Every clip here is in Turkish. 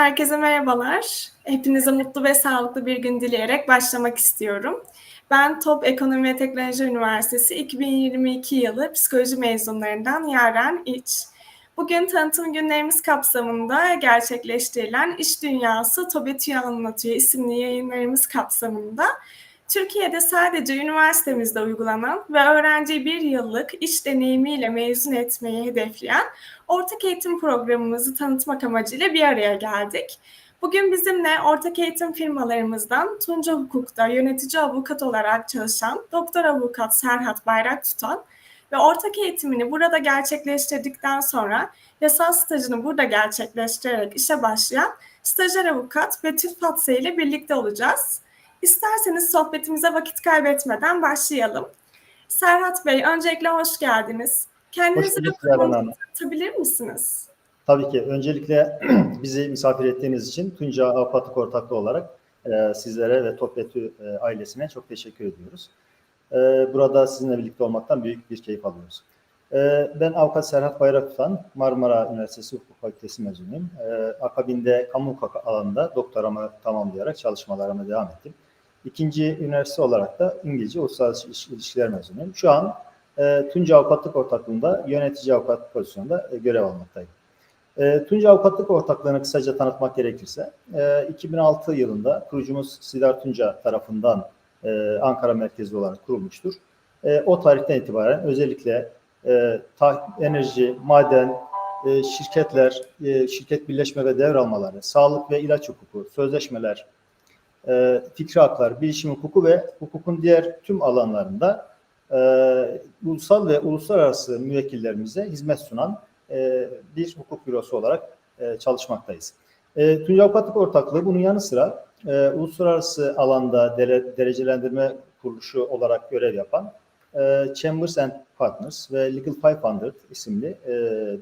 Herkese merhabalar. Hepinize mutlu ve sağlıklı bir gün dileyerek başlamak istiyorum. Ben Top Ekonomi ve Teknoloji Üniversitesi 2022 yılı psikoloji mezunlarından Yaren İç. Bugün tanıtım günlerimiz kapsamında gerçekleştirilen İş Dünyası TOBETÜ'yü Anlatıyor isimli yayınlarımız kapsamında Türkiye'de sadece üniversitemizde uygulanan ve öğrenciyi bir yıllık iş deneyimiyle mezun etmeyi hedefleyen ortak eğitim programımızı tanıtmak amacıyla bir araya geldik. Bugün bizimle ortak eğitim firmalarımızdan Tunca Hukuk'ta yönetici avukat olarak çalışan doktor avukat Serhat Bayrak tutan ve ortak eğitimini burada gerçekleştirdikten sonra yasal stajını burada gerçekleştirerek işe başlayan stajyer avukat Betül Fatsa ile birlikte olacağız. İsterseniz sohbetimize vakit kaybetmeden başlayalım. Serhat Bey, öncelikle hoş geldiniz. Kendinizi tanıtabilir misiniz? Tabii ki. Öncelikle bizi misafir ettiğiniz için Tunca Avukatlık Ortaklığı olarak e, sizlere ve Topyatü e, ailesine çok teşekkür ediyoruz. E, burada sizinle birlikte olmaktan büyük bir keyif alıyoruz. E, ben avukat Serhat Bayraktutan, Marmara Üniversitesi Hukuk Fakültesi mezunuyum. E, akabinde kamu hukuk alanında doktoramı tamamlayarak çalışmalarıma devam ettim. İkinci üniversite olarak da İngilizce Uluslararası İş- İlişkiler mezunuyum. Şu an e, Tunca Avukatlık Ortaklığı'nda yönetici avukat pozisyonunda e, görev almaktayım. E, Tunca Avukatlık Ortaklığı'nı kısaca tanıtmak gerekirse, e, 2006 yılında kurucumuz Sidar Tunca tarafından e, Ankara merkezli olarak kurulmuştur. E, o tarihten itibaren özellikle e, ta- enerji, maden, e, şirketler, e, şirket birleşme ve devralmaları, sağlık ve ilaç hukuku, sözleşmeler, e, fikri haklar, bilişim hukuku ve hukukun diğer tüm alanlarında e, ulusal ve uluslararası müvekkillerimize hizmet sunan e, bir hukuk bürosu olarak e, çalışmaktayız. E, Tunca Avukatlık Ortaklığı bunun yanı sıra e, uluslararası alanda dere- derecelendirme kuruluşu olarak görev yapan e, Chambers and Partners ve Legal 500 isimli e,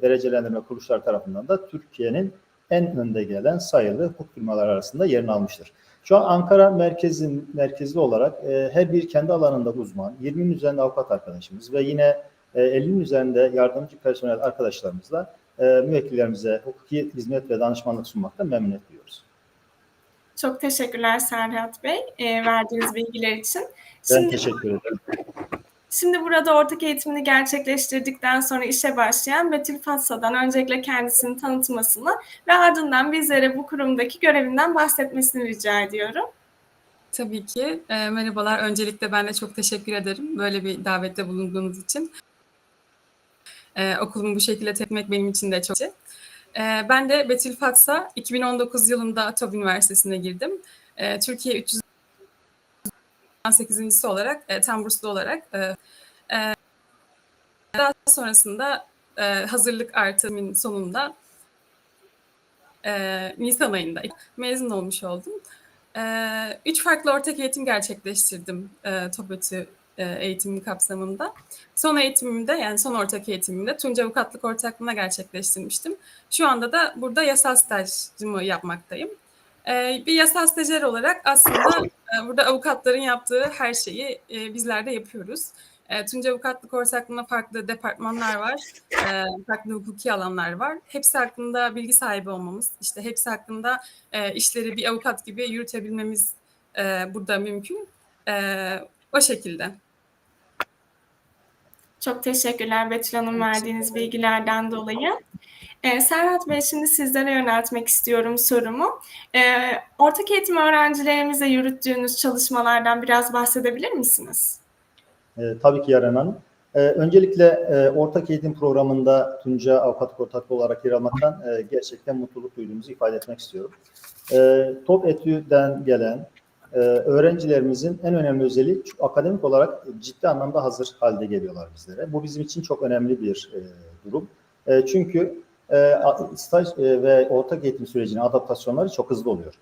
derecelendirme kuruluşlar tarafından da Türkiye'nin en önde gelen sayılı hukuk firmaları arasında yerini almıştır. Şu an Ankara merkezin merkezli olarak e, her bir kendi alanında uzman, 20'nin üzerinde avukat arkadaşımız ve yine e, 50'nin üzerinde yardımcı personel arkadaşlarımızla e, müvekkillerimize hukuki hizmet ve danışmanlık sunmakta memnuniyet duyuyoruz. Çok teşekkürler Serhat Bey e, verdiğiniz bilgiler için. Ben Şimdi, teşekkür ederim. Şimdi burada ortak eğitimini gerçekleştirdikten sonra işe başlayan Betül Fatsa'dan öncelikle kendisini tanıtmasını ve ardından bizlere bu kurumdaki görevinden bahsetmesini rica ediyorum. Tabii ki. E, merhabalar. Öncelikle ben de çok teşekkür ederim böyle bir davette bulunduğunuz için. E, okulumu bu şekilde tekmek benim için de çok iyi. E, ben de Betül Fatsa, 2019 yılında Atop Üniversitesi'ne girdim. E, Türkiye 398. olarak, e, tam olarak. E, e, daha sonrasında e, hazırlık artımın sonunda e, Nisan ayında mezun olmuş oldum. Ee, üç farklı ortak eğitim gerçekleştirdim e, TOBETÜ e, kapsamında. Son eğitimimde yani son ortak eğitimimde Tunca Avukatlık Ortaklığı'na gerçekleştirmiştim. Şu anda da burada yasal stajımı yapmaktayım. Ee, bir yasal stajyer olarak aslında e, burada avukatların yaptığı her şeyi e, bizler de yapıyoruz. E, Tunca Avukatlık Ortaklığı'nda farklı departmanlar var, farklı hukuki alanlar var. Hepsi hakkında bilgi sahibi olmamız, işte hepsi hakkında işleri bir avukat gibi yürütebilmemiz burada mümkün. O şekilde. Çok teşekkürler Betül Hanım verdiğiniz bilgilerden dolayı. Ee, Serhat Bey şimdi sizlere yöneltmek istiyorum sorumu. Ee, ortak eğitim öğrencilerimize yürüttüğünüz çalışmalardan biraz bahsedebilir misiniz? E, tabii ki Yaren Hanım. E, öncelikle e, ortak eğitim programında Tunca Avukatlık Ortaklığı olarak yer almaktan e, gerçekten mutluluk duyduğumuzu ifade etmek istiyorum. E, Top Etü'den gelen e, öğrencilerimizin en önemli özelliği şu, akademik olarak ciddi anlamda hazır halde geliyorlar bizlere. Bu bizim için çok önemli bir e, durum. E, çünkü e, staj e, ve ortak eğitim sürecine adaptasyonları çok hızlı oluyor.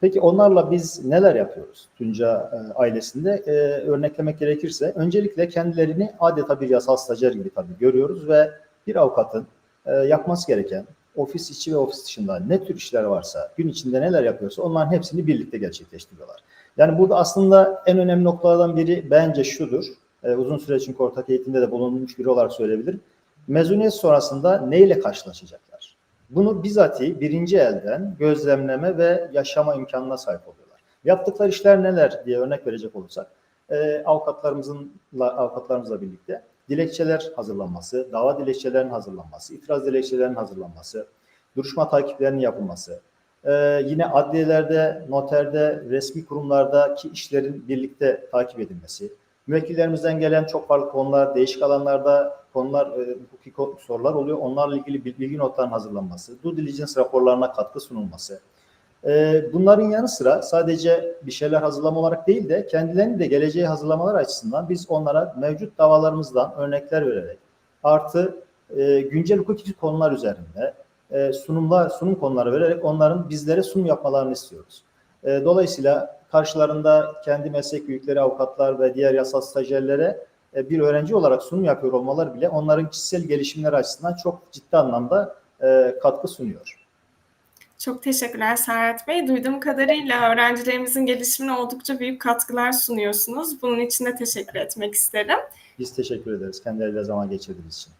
Peki onlarla biz neler yapıyoruz Tunca e, ailesinde? E, örneklemek gerekirse öncelikle kendilerini adeta bir yasal stajyer gibi tabii görüyoruz ve bir avukatın e, yapması gereken ofis içi ve ofis dışında ne tür işler varsa, gün içinde neler yapıyorsa onların hepsini birlikte gerçekleştiriyorlar. Yani burada aslında en önemli noktalardan biri bence şudur. E, uzun süre çünkü ortak eğitimde de bulunmuş biri olarak söyleyebilirim. Mezuniyet sonrasında neyle karşılaşacaklar? Bunu bizatihi birinci elden gözlemleme ve yaşama imkanına sahip oluyorlar. Yaptıkları işler neler diye örnek verecek olursak, e, avukatlarımızınla avukatlarımızla birlikte dilekçeler hazırlanması, dava dilekçelerinin hazırlanması, itiraz dilekçelerinin hazırlanması, duruşma takiplerinin yapılması, e, yine adliyelerde, noterde, resmi kurumlardaki işlerin birlikte takip edilmesi, müvekkillerimizden gelen çok farklı konular, değişik alanlarda konular, e, hukuki sorular oluyor. Onlarla ilgili bilgi notlarının hazırlanması, due diligence raporlarına katkı sunulması. E, bunların yanı sıra sadece bir şeyler hazırlama olarak değil de kendilerini de geleceğe hazırlamalar açısından biz onlara mevcut davalarımızdan örnekler vererek artı e, güncel hukuki konular üzerinde sunumlar, sunum konuları vererek onların bizlere sunum yapmalarını istiyoruz. Dolayısıyla karşılarında kendi meslek büyükleri, avukatlar ve diğer yasal stajyerlere bir öğrenci olarak sunum yapıyor olmaları bile onların kişisel gelişimleri açısından çok ciddi anlamda e, katkı sunuyor. Çok teşekkürler Serhat Bey. Duyduğum kadarıyla öğrencilerimizin gelişimine oldukça büyük katkılar sunuyorsunuz. Bunun için de teşekkür etmek isterim. Biz teşekkür ederiz kendileriyle zaman geçirdiğiniz için.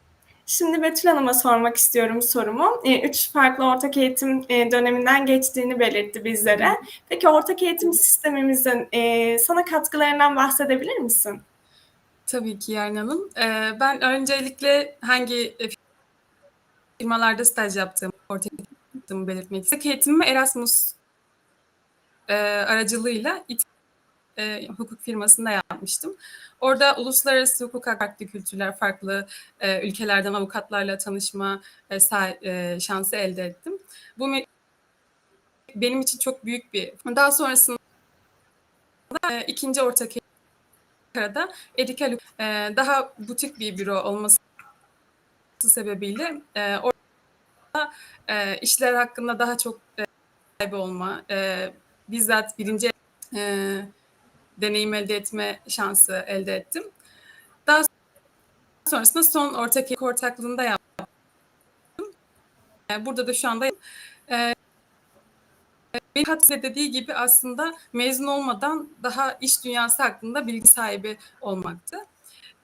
Şimdi Betül Hanım'a sormak istiyorum sorumu. E, Üç farklı ortak eğitim e, döneminden geçtiğini belirtti bizlere. Peki ortak eğitim sistemimizin e, sana katkılarından bahsedebilir misin? Tabii ki Yarın Hanım. Ee, ben öncelikle hangi e, firmalarda staj yaptığımı, ortak yaptığımı belirtmek istiyorum. Eğitimimi Erasmus e, aracılığıyla e, hukuk firmasında yapmıştım. Orada uluslararası hukuka farklı kültürler, farklı e, ülkelerden avukatlarla tanışma e, sa- e, şansı elde ettim. Bu benim için çok büyük bir. Daha sonrasında e, ikinci ortak Ankara'da Edikal e, daha butik bir büro olması sebebiyle e, orada e, işler hakkında daha çok e, sahibi olma, e, bizzat birinci e, deneyim elde etme şansı elde ettim. Daha sonrasında son ortak ortaklığında yaptım. E, burada da şu anda e, benim Hatse dediği gibi aslında mezun olmadan daha iş dünyası hakkında bilgi sahibi olmaktı.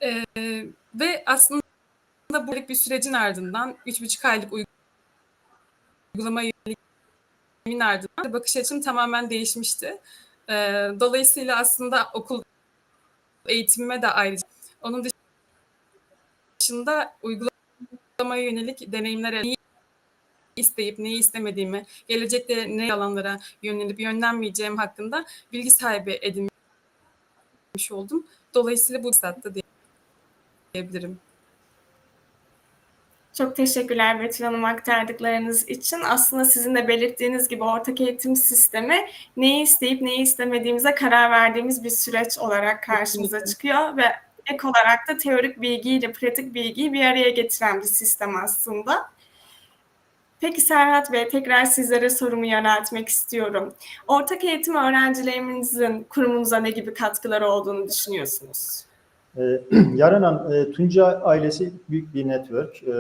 Ee, ve aslında bu bir sürecin ardından, üç buçuk aylık uygulama yönelimin ardından bakış açım tamamen değişmişti. Ee, dolayısıyla aslında okul eğitimime de ayrıca onun dışında uygulamaya yönelik deneyimler elde isteyip neyi istemediğimi, gelecekte ne alanlara yönelip yönlenmeyeceğim hakkında bilgi sahibi edinmiş oldum. Dolayısıyla bu fırsatta diyebilirim. Çok teşekkürler Betül Hanım aktardıklarınız için. Aslında sizin de belirttiğiniz gibi ortak eğitim sistemi neyi isteyip neyi istemediğimize karar verdiğimiz bir süreç olarak karşımıza çıkıyor ve ek olarak da teorik bilgiyle pratik bilgiyi bir araya getiren bir sistem aslında. Peki Serhat Bey, tekrar sizlere sorumu yöneltmek istiyorum. Ortak eğitim öğrencilerimizin kurumunuza ne gibi katkıları olduğunu düşünüyorsunuz? Ee, Yaren Hanım, e, Tunca ailesi büyük bir network. Ee,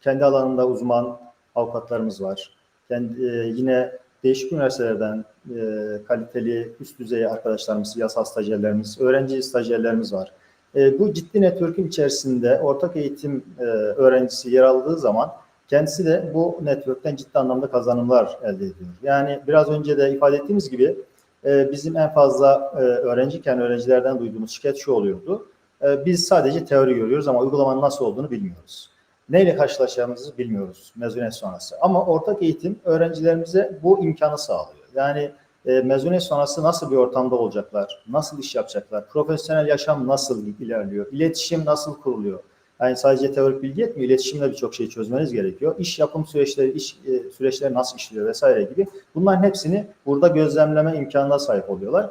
kendi alanında uzman avukatlarımız var. Kendi, e, yine değişik üniversitelerden e, kaliteli üst düzey arkadaşlarımız, yasal stajyerlerimiz, öğrenci stajyerlerimiz var. E, bu ciddi network'ün içerisinde ortak eğitim e, öğrencisi yer aldığı zaman kendisi de bu network'ten ciddi anlamda kazanımlar elde ediyor. Yani biraz önce de ifade ettiğimiz gibi e, bizim en fazla e, öğrenciyken öğrencilerden duyduğumuz şikayet şu oluyordu. E, biz sadece teori görüyoruz ama uygulamanın nasıl olduğunu bilmiyoruz. Neyle karşılaşacağımızı bilmiyoruz mezuniyet sonrası. Ama ortak eğitim öğrencilerimize bu imkanı sağlıyor. Yani e, mezuniyet sonrası nasıl bir ortamda olacaklar, nasıl iş yapacaklar, profesyonel yaşam nasıl ilerliyor, iletişim nasıl kuruluyor. Yani sadece teorik bilgi yetmiyor, iletişimle birçok şey çözmeniz gerekiyor. İş yapım süreçleri, iş e, süreçleri nasıl işliyor vesaire gibi. Bunların hepsini burada gözlemleme imkanına sahip oluyorlar.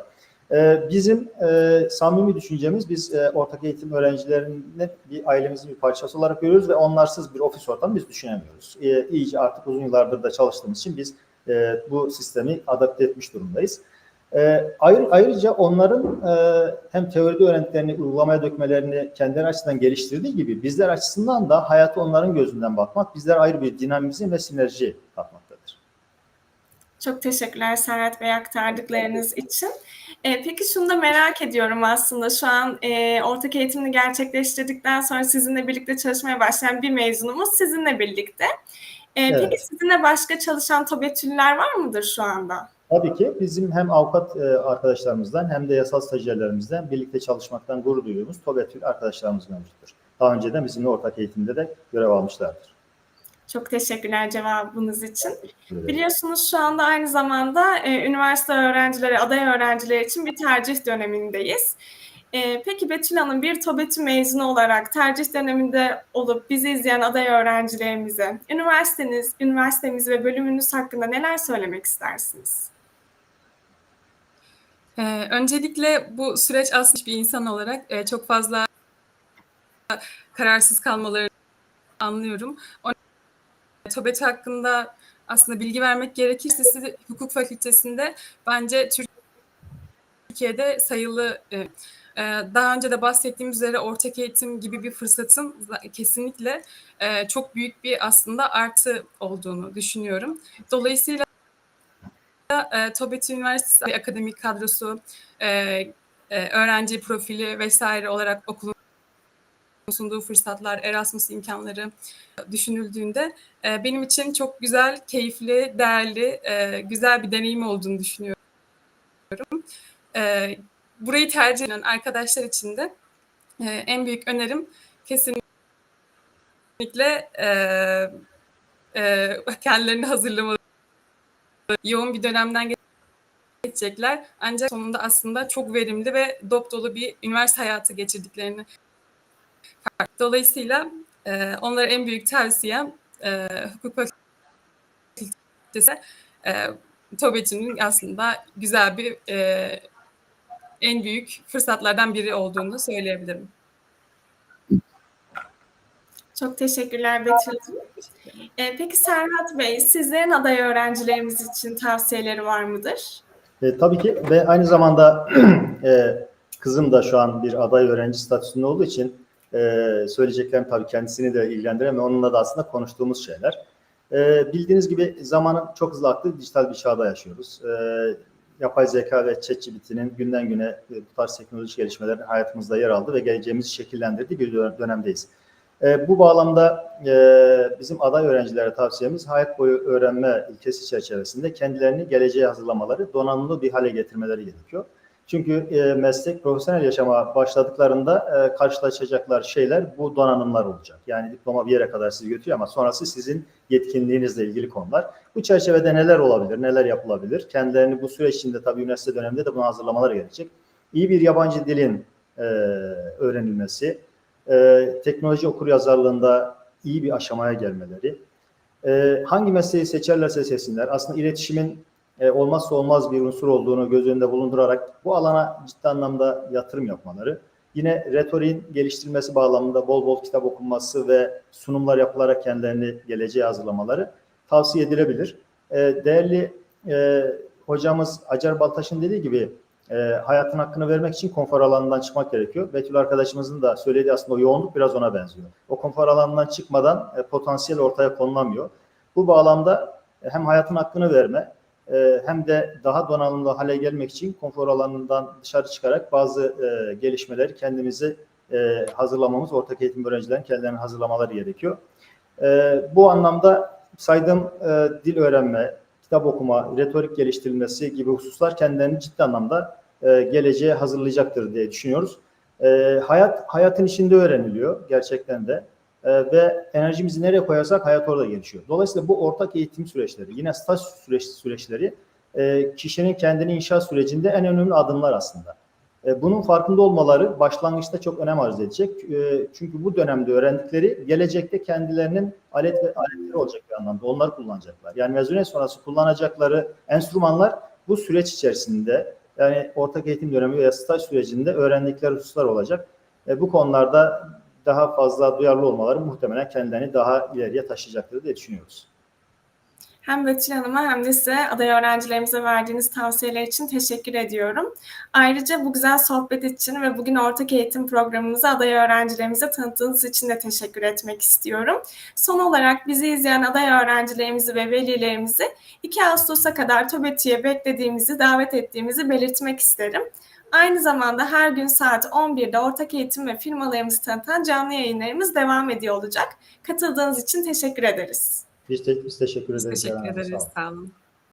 E, bizim e, samimi düşüncemiz biz e, ortak eğitim öğrencilerini bir ailemizin bir parçası olarak görüyoruz ve onlarsız bir ofis ortamı biz düşünemiyoruz. E, iyice artık uzun yıllardır da çalıştığımız için biz e, bu sistemi adapte etmiş durumdayız. E, ayrı, ayrıca onların e, hem teoride öğrendiklerini uygulamaya dökmelerini kendileri açısından geliştirdiği gibi bizler açısından da hayatı onların gözünden bakmak, bizler ayrı bir dinamizm ve sinerji katmaktadır. Çok teşekkürler Serhat Bey aktardıklarınız için. E, peki şunu da merak ediyorum aslında şu an e, ortak eğitimini gerçekleştirdikten sonra sizinle birlikte çalışmaya başlayan bir mezunumuz sizinle birlikte. Ee, Evet. Peki sizinle başka çalışan TOBETÜ'lüler var mıdır şu anda? Tabii ki bizim hem avukat e, arkadaşlarımızdan hem de yasal stajyerlerimizden birlikte çalışmaktan gurur duyduğumuz TOBETÜL arkadaşlarımız mevcuttur. Daha önceden bizimle ortak eğitimde de görev almışlardır. Çok teşekkürler cevabınız için. Biliyorsunuz şu anda aynı zamanda e, üniversite öğrencileri, aday öğrenciler için bir tercih dönemindeyiz. E, peki Betül Hanım bir TOBETÜ mezunu olarak tercih döneminde olup bizi izleyen aday öğrencilerimize üniversiteniz, üniversitemiz ve bölümünüz hakkında neler söylemek istersiniz? Ee, öncelikle bu süreç aslında bir insan olarak e, çok fazla kararsız kalmaları anlıyorum. O TOBET hakkında aslında bilgi vermek gerekirse size hukuk fakültesinde bence Türkiye'de sayılı e, e, daha önce de bahsettiğim üzere ortak eğitim gibi bir fırsatın kesinlikle e, çok büyük bir aslında artı olduğunu düşünüyorum. Dolayısıyla e, TOBET Üniversitesi akademik kadrosu, e, e, öğrenci profili vesaire olarak okulun sunduğu fırsatlar, Erasmus imkanları düşünüldüğünde e, benim için çok güzel, keyifli, değerli, e, güzel bir deneyim olduğunu düşünüyorum. E, burayı tercih eden arkadaşlar için de e, en büyük önerim kesinlikle e, e, kendilerini hazırlamaları. Yoğun bir dönemden geçecekler. Ancak sonunda aslında çok verimli ve dop dolu bir üniversite hayatı geçirdiklerini Dolayısıyla e, onlara en büyük tavsiyem e, hukuk fakültesi e, TOBET'inin aslında güzel bir e, en büyük fırsatlardan biri olduğunu söyleyebilirim. Çok teşekkürler Betül Hanım. E, peki Serhat Bey, sizlerin aday öğrencilerimiz için tavsiyeleri var mıdır? E, tabii ki ve aynı zamanda e, kızım da şu an bir aday öğrenci statüsünde olduğu için e, söyleyeceklerim tabii kendisini de ilgilendiren ve onunla da aslında konuştuğumuz şeyler. E, bildiğiniz gibi zamanın çok hızlı aktığı dijital bir çağda yaşıyoruz. E, yapay zeka ve ChatGPT'nin günden güne e, bu tarz teknolojik gelişmelerin hayatımızda yer aldı ve geleceğimizi şekillendirdiği bir dö- dönemdeyiz. E, bu bağlamda e, bizim aday öğrencilere tavsiyemiz hayat boyu öğrenme ilkesi çerçevesinde kendilerini geleceğe hazırlamaları, donanımlı bir hale getirmeleri gerekiyor. Çünkü e, meslek, profesyonel yaşama başladıklarında e, karşılaşacaklar şeyler bu donanımlar olacak. Yani diploma bir yere kadar sizi götürüyor ama sonrası sizin yetkinliğinizle ilgili konular. Bu çerçevede neler olabilir, neler yapılabilir? Kendilerini bu süreç içinde tabii üniversite döneminde de buna hazırlamaları gerekecek. İyi bir yabancı dilin e, öğrenilmesi, e, teknoloji okuryazarlığında iyi bir aşamaya gelmeleri, e, hangi mesleği seçerlerse seçsinler, aslında iletişimin e, olmazsa olmaz bir unsur olduğunu göz önünde bulundurarak bu alana ciddi anlamda yatırım yapmaları, yine retoriğin geliştirilmesi bağlamında bol bol kitap okunması ve sunumlar yapılarak kendilerini geleceğe hazırlamaları tavsiye edilebilir. E, değerli e, hocamız Acar Baltaş'ın dediği gibi e, hayatın hakkını vermek için konfor alanından çıkmak gerekiyor. Betül arkadaşımızın da söylediği aslında o yoğunluk biraz ona benziyor. O konfor alanından çıkmadan e, potansiyel ortaya konulamıyor. Bu bağlamda e, hem hayatın hakkını verme e, hem de daha donanımlı hale gelmek için konfor alanından dışarı çıkarak bazı e, gelişmeleri kendimizi e, hazırlamamız, ortak eğitim öğrencilerin kendilerini hazırlamaları gerekiyor. E, bu anlamda saydığım e, dil öğrenme, kitap okuma, retorik geliştirilmesi gibi hususlar kendilerini ciddi anlamda e, geleceğe hazırlayacaktır diye düşünüyoruz. E, hayat hayatın içinde öğreniliyor gerçekten de E, ve enerjimizi nereye koyarsak hayat orada gelişiyor. Dolayısıyla bu ortak eğitim süreçleri, yine staj süreç, süreçleri kişinin kendini inşa sürecinde en önemli adımlar aslında. Bunun farkında olmaları başlangıçta çok önem arz edecek. Çünkü bu dönemde öğrendikleri gelecekte kendilerinin alet ve aletleri olacak bir anlamda. Onları kullanacaklar. Yani mezuniyet sonrası kullanacakları enstrümanlar bu süreç içerisinde yani ortak eğitim dönemi veya staj sürecinde öğrendikleri hususlar olacak. E, bu konularda daha fazla duyarlı olmaları muhtemelen kendilerini daha ileriye taşıyacaktır diye düşünüyoruz. Hem Betül Hanım'a hem de size aday öğrencilerimize verdiğiniz tavsiyeler için teşekkür ediyorum. Ayrıca bu güzel sohbet için ve bugün ortak eğitim programımızı aday öğrencilerimize tanıttığınız için de teşekkür etmek istiyorum. Son olarak bizi izleyen aday öğrencilerimizi ve velilerimizi 2 Ağustos'a kadar TOBETÜ'ye beklediğimizi, davet ettiğimizi belirtmek isterim. Aynı zamanda her gün saat 11'de ortak eğitim ve firmalarımızı tanıtan canlı yayınlarımız devam ediyor olacak. Katıldığınız için teşekkür ederiz. Biz, te- biz teşekkür ederiz. teşekkür Hanım. Sağ ederiz. olun. Sağ olun.